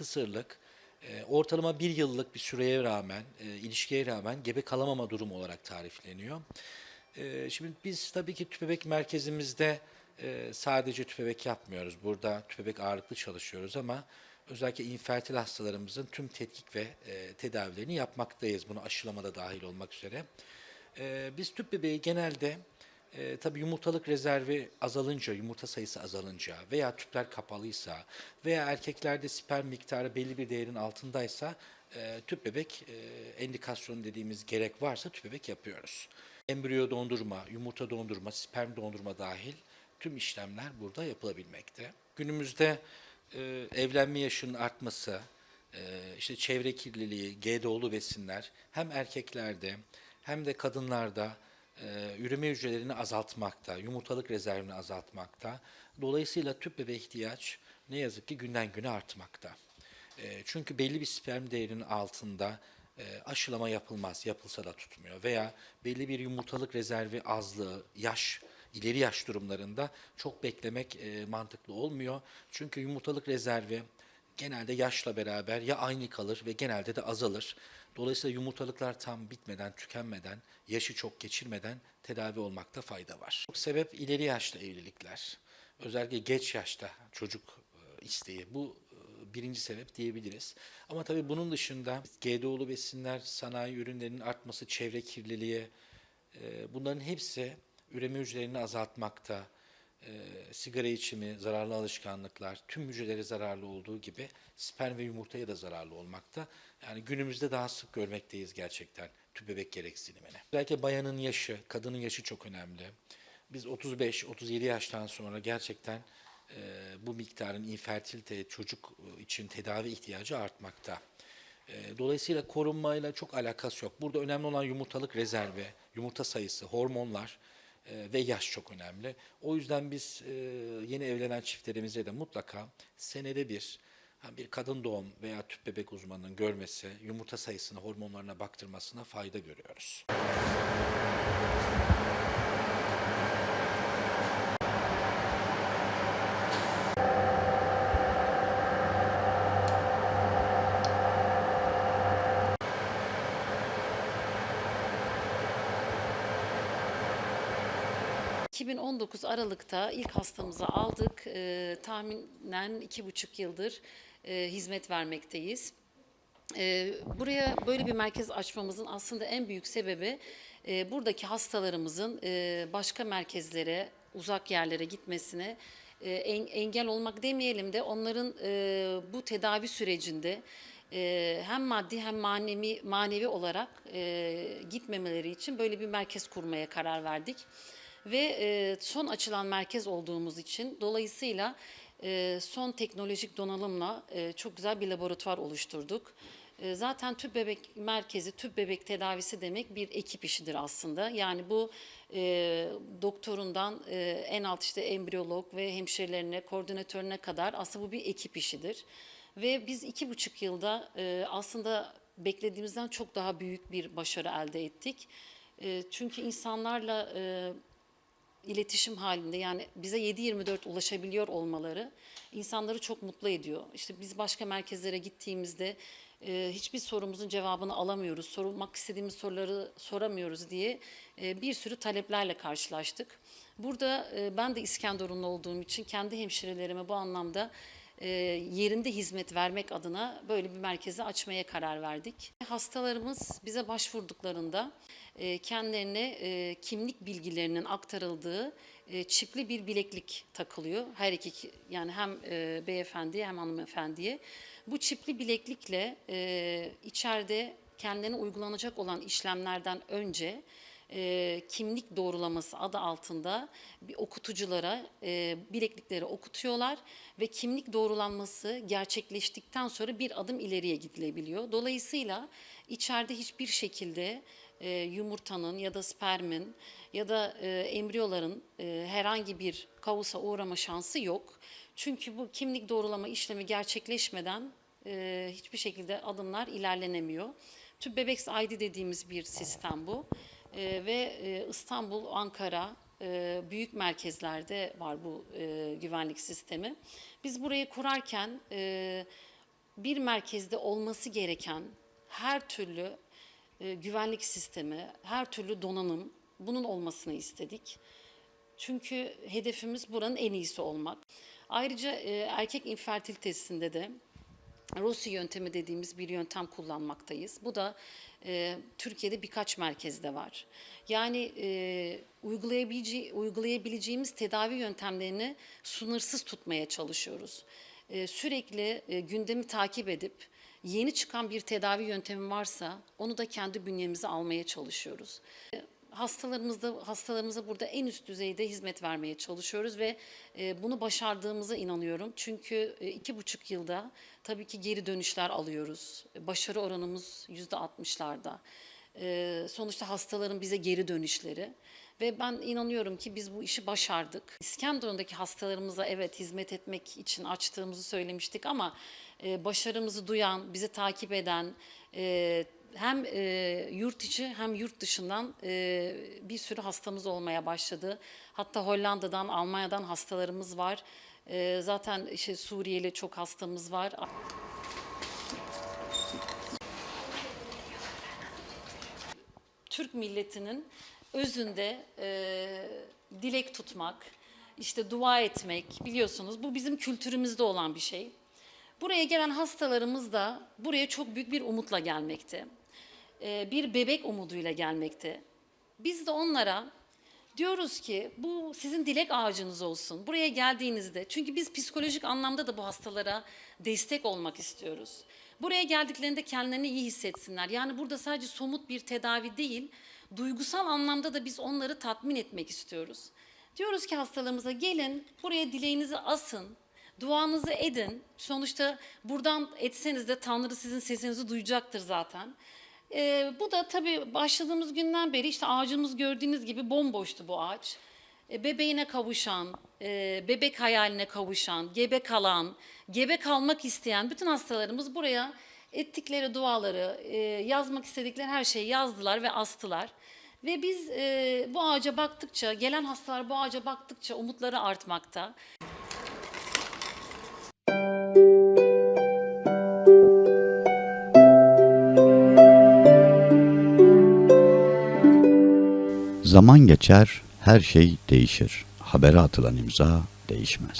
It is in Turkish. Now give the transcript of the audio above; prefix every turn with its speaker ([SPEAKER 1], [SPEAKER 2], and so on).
[SPEAKER 1] kısırlık e, ortalama bir yıllık bir süreye rağmen, e, ilişkiye rağmen gebe kalamama durumu olarak tarifleniyor. E, şimdi biz tabii ki tüpebek merkezimizde e, sadece tüpebek yapmıyoruz. Burada tüpebek ağırlıklı çalışıyoruz ama özellikle infertil hastalarımızın tüm tetkik ve e, tedavilerini yapmaktayız. Bunu aşılamada dahil olmak üzere. E, biz tüp bebeği genelde e, tabii yumurtalık rezervi azalınca, yumurta sayısı azalınca veya tüpler kapalıysa veya erkeklerde sperm miktarı belli bir değerin altındaysa e, tüp bebek e, endikasyon dediğimiz gerek varsa tüp bebek yapıyoruz. Embriyo dondurma, yumurta dondurma, sperm dondurma dahil tüm işlemler burada yapılabilmekte. Günümüzde e, evlenme yaşının artması, e, işte çevre kirliliği, GDO'lu besinler hem erkeklerde hem de kadınlarda e, üreme hücrelerini azaltmakta, yumurtalık rezervini azaltmakta. Dolayısıyla tüp bebe ihtiyaç ne yazık ki günden güne artmakta. E, çünkü belli bir sperm değerinin altında e, aşılama yapılmaz, yapılsa da tutmuyor. Veya belli bir yumurtalık rezervi azlığı, yaş, ileri yaş durumlarında çok beklemek mantıklı olmuyor. Çünkü yumurtalık rezervi genelde yaşla beraber ya aynı kalır ve genelde de azalır. Dolayısıyla yumurtalıklar tam bitmeden, tükenmeden, yaşı çok geçirmeden tedavi olmakta fayda var. Çok sebep ileri yaşta evlilikler. Özellikle geç yaşta çocuk e, isteği. Bu e, birinci sebep diyebiliriz. Ama tabii bunun dışında GDO'lu besinler, sanayi ürünlerinin artması, çevre kirliliği, e, bunların hepsi üreme hücrelerini azaltmakta, e, sigara içimi, zararlı alışkanlıklar, tüm hücrelere zararlı olduğu gibi sperm ve yumurtaya da zararlı olmakta. Yani günümüzde daha sık görmekteyiz gerçekten tüp bebek gereksinimini. Özellikle bayanın yaşı, kadının yaşı çok önemli. Biz 35-37 yaştan sonra gerçekten e, bu miktarın infertilite çocuk için tedavi ihtiyacı artmakta. E, Dolayısıyla korunmayla çok alakası yok. Burada önemli olan yumurtalık rezervi, yumurta sayısı, hormonlar ve yaş çok önemli. O yüzden biz e, yeni evlenen çiftlerimize de mutlaka senede bir bir kadın doğum veya tüp bebek uzmanının görmesi, yumurta sayısına, hormonlarına baktırmasına fayda görüyoruz.
[SPEAKER 2] 2019 Aralık'ta ilk hastamızı aldık. Ee, tahminen iki buçuk yıldır e, hizmet vermekteyiz. Ee, buraya böyle bir merkez açmamızın aslında en büyük sebebi e, buradaki hastalarımızın e, başka merkezlere, uzak yerlere gitmesine e, en- engel olmak demeyelim de onların e, bu tedavi sürecinde e, hem maddi hem manevi manevi olarak e, gitmemeleri için böyle bir merkez kurmaya karar verdik ve e, son açılan merkez olduğumuz için dolayısıyla e, son teknolojik donanımla e, çok güzel bir laboratuvar oluşturduk. E, Zaten tüp bebek merkezi, tüp bebek tedavisi demek bir ekip işidir aslında. Yani bu e, doktorundan e, en alt işte embriyolog ve hemşirelerine, koordinatörüne kadar aslında bu bir ekip işidir. Ve biz iki buçuk yılda e, aslında beklediğimizden çok daha büyük bir başarı elde ettik. E, çünkü insanlarla e, iletişim halinde yani bize 7-24 ulaşabiliyor olmaları insanları çok mutlu ediyor. İşte biz başka merkezlere gittiğimizde e, hiçbir sorumuzun cevabını alamıyoruz, sorulmak istediğimiz soruları soramıyoruz diye e, bir sürü taleplerle karşılaştık. Burada e, ben de İskenderunlu olduğum için kendi hemşirelerime bu anlamda e, yerinde hizmet vermek adına böyle bir merkezi açmaya karar verdik. Hastalarımız bize başvurduklarında e, kendilerine e, kimlik bilgilerinin aktarıldığı e, çipli bir bileklik takılıyor. Her iki yani hem e, beyefendiye hem hanımefendiye. Bu çipli bileklikle e, içeride kendilerine uygulanacak olan işlemlerden önce e, kimlik doğrulaması adı altında bir okutuculara e, bileklikleri okutuyorlar ve kimlik doğrulanması gerçekleştikten sonra bir adım ileriye gidilebiliyor. Dolayısıyla içeride hiçbir şekilde e, yumurtanın ya da spermin ya da e, embriyoların e, herhangi bir kavusa uğrama şansı yok. Çünkü bu kimlik doğrulama işlemi gerçekleşmeden e, hiçbir şekilde adımlar ilerlenemiyor. Tüp Bebex ID dediğimiz bir sistem bu. E, ve e, İstanbul, Ankara, e, büyük merkezlerde var bu e, güvenlik sistemi. Biz burayı kurarken e, bir merkezde olması gereken her türlü e, güvenlik sistemi, her türlü donanım bunun olmasını istedik. Çünkü hedefimiz buranın en iyisi olmak. Ayrıca e, erkek infertilitesinde de Rossi yöntemi dediğimiz bir yöntem kullanmaktayız. Bu da e, Türkiye'de birkaç merkezde var. Yani e, uygulayabilece- uygulayabileceğimiz tedavi yöntemlerini sınırsız tutmaya çalışıyoruz. E, sürekli e, gündemi takip edip yeni çıkan bir tedavi yöntemi varsa onu da kendi bünyemize almaya çalışıyoruz hastalarımızda hastalarımıza burada en üst düzeyde hizmet vermeye çalışıyoruz ve e, bunu başardığımıza inanıyorum. Çünkü e, iki buçuk yılda tabii ki geri dönüşler alıyoruz. Başarı oranımız yüzde altmışlarda. E, sonuçta hastaların bize geri dönüşleri. Ve ben inanıyorum ki biz bu işi başardık. İskenderun'daki hastalarımıza evet hizmet etmek için açtığımızı söylemiştik ama e, başarımızı duyan, bizi takip eden, e, hem e, yurt içi hem yurt dışından e, bir sürü hastamız olmaya başladı. Hatta Hollanda'dan, Almanya'dan hastalarımız var. E, zaten işte Suriyeli çok hastamız var. Türk milletinin özünde e, dilek tutmak, işte dua etmek biliyorsunuz bu bizim kültürümüzde olan bir şey. Buraya gelen hastalarımız da buraya çok büyük bir umutla gelmekte. E, bir bebek umuduyla gelmekte. Biz de onlara diyoruz ki bu sizin dilek ağacınız olsun. Buraya geldiğinizde çünkü biz psikolojik anlamda da bu hastalara destek olmak istiyoruz. Buraya geldiklerinde kendilerini iyi hissetsinler. Yani burada sadece somut bir tedavi değil, duygusal anlamda da biz onları tatmin etmek istiyoruz. Diyoruz ki hastalarımıza gelin, buraya dileğinizi asın, duanızı edin. Sonuçta buradan etseniz de Tanrı sizin sesinizi duyacaktır zaten. Ee, bu da tabii başladığımız günden beri işte ağacımız gördüğünüz gibi bomboştu bu ağaç. E, bebeğine kavuşan, e, bebek hayaline kavuşan, gebe kalan, gebe kalmak isteyen bütün hastalarımız buraya ettikleri duaları, e, yazmak istedikleri her şeyi yazdılar ve astılar. Ve biz e, bu ağaca baktıkça, gelen hastalar bu ağaca baktıkça umutları artmakta.
[SPEAKER 3] Zaman geçer, her şey değişir. Habere atılan imza değişmez.